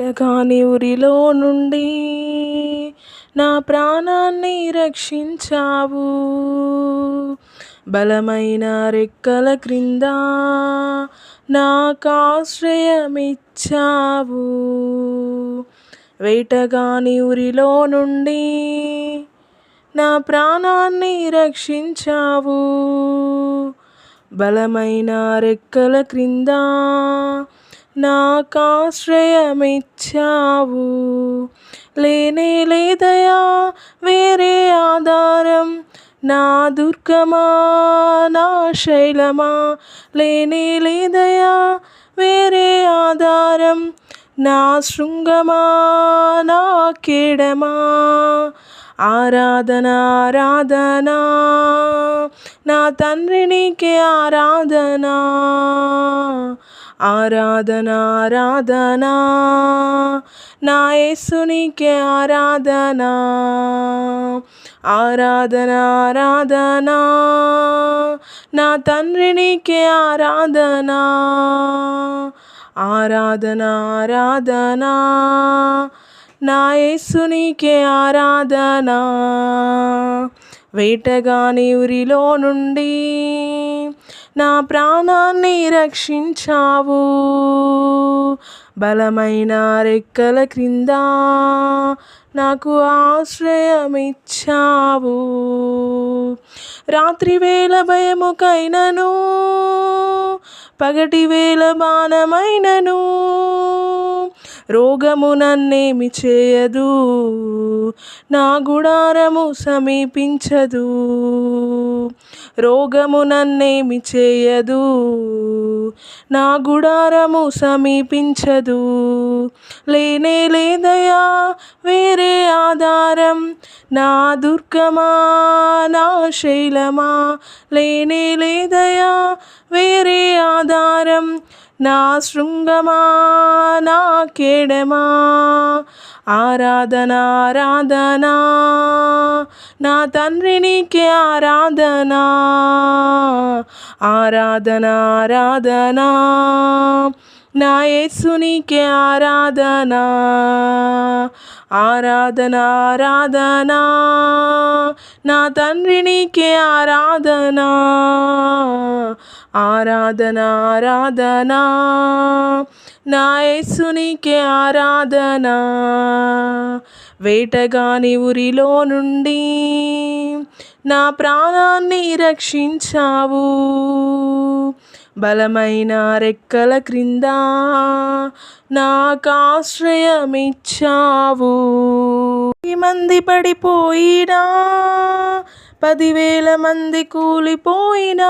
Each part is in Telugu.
కాని ఉరిలో నుండి నా ప్రాణాన్ని రక్షించావు. బలమైన రెక్కల క్రింద నాకాశ్రయమిచ్చావు వేటగాని ఉరిలో నుండి నా ప్రాణాన్ని రక్షించావు. బలమైన రెక్కల క్రింద నాకాశ్రయమిచ్చావు. లేనే లేదయా వేరే ఆధారం. నా దుర్గమా నా శైలమా. లేనే లేదయా వేరే ఆధారం. నా శృంగమా నా కేడమా. ఆరాధన ఆరాధన. నా తండ్రి నీకే ఆరాధన. ఆరాధన ఆరాధన. నా యేసునికే ఆరాధన. ఆరాధన ఆరాధన. నా తండ్రినికే ఆరాధనా. ఆరాధన ఆరాధన. ఆరాధన నా యేసునికే ఆరాధన. వేటగాని ఉరిలో నుండి నా ప్రాణాన్ని రక్షించావు. బలమైన రెక్కల క్రింద నాకు ఆశ్రయమిచ్చావు. రాత్రి వేళ భయముకైనను పగటి వేళ బాణమైనను రోగము నన్నేమి చేయదు. నా గుడారము సమీపించదు. రోగము నన్నేమి చేయదు. నా గుడారము సమీపించదు. లేనే లేదయా వేరే ఆధారం. నా దుర్గమా నా శైలమా. లేనే లేదయా వేరే ఆధారం. నా శృంగమా నా కేడమా? ఆరాధన ఆరాధనా. నా తండ్రి నీకే ఆరాధన. ఆరాధన ఆరాధన. నా యేసునికే ఆరాధనా. ఆరాధన ఆరాధనా. నా తండ్రి నీకే ఆరాధన. ఆరాధన ఆరాధన. నా యేసునికే ఆరాధన. వేటగాని ఉరిలో నుండి నా ప్రాణాన్ని రక్షించావు. బలమైన రెక్కల క్రింద నాకాశ్రయమిచ్చావు మంది పడిపోయినా పదివేల మంది కూలిపోయినా.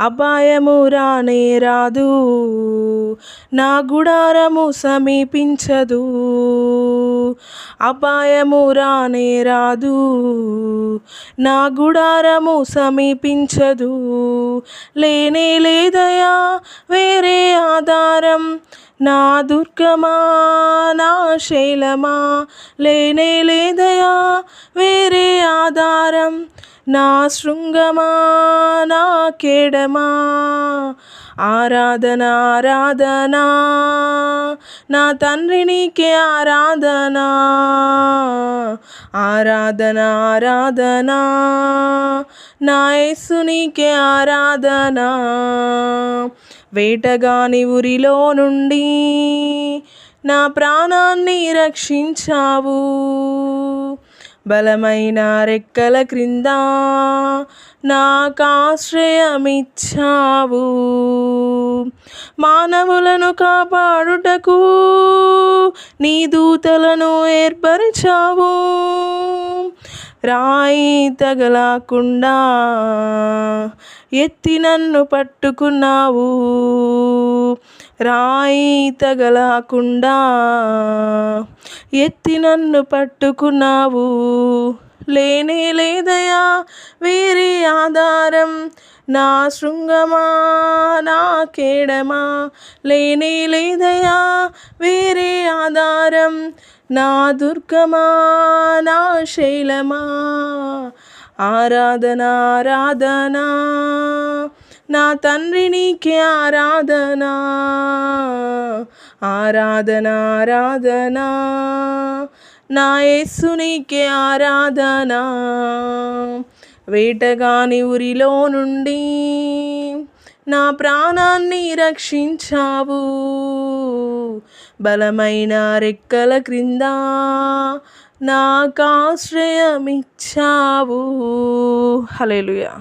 అపాయము రానే రాదు. నా గుడారము సమీపించదు. అపాయము రానే రాదు. నా గుడారము సమీపించదు. లేనే లేదయా వేరే ఆధారం. నా దుర్గమా నా శైలమా లేనే లేదయా వేరే ఆధారం నా శృంగమా నా కేడమా ఆరాధన ఆరాధన నా తండ్రి నీకే ఆరాధన ఆరాధన ఆరాధన నా యేసునికే ఆరాధన. వేటగాని ఉరిలో నుండి నా ప్రాణాన్ని రక్షించావు. బలమైన రెక్కల క్రింద నాకాశ్రయమిచ్చావు మానవులను కాపాడుటకు నీ దూతలను ఏర్పరిచావు. రాయి తగలకుండా ఎత్తి నన్ను పట్టుకున్నావు. రాయి తగలకుండా ఎత్తి నన్ను పట్టుకున్నావు. లేనే లేదయా వేరే ఆధారం? నా శృంగమా? నా కేడమా? లేనే లేదయా వేరే ఆధారం? నా దుర్గమా నా శైలమా ఆరాధన ఆరాధన నా తండ్రి నీకే ఆరాధన ఆరాధన ఆరాధన నా యేసు నీకే ఆరాధన వేటగాని ఉరిలో నుండి నా ప్రాణాన్ని రక్షించావు. బలమైన రెక్కల క్రింద నాకాశ్రయమిచ్చావు. హలేలుయా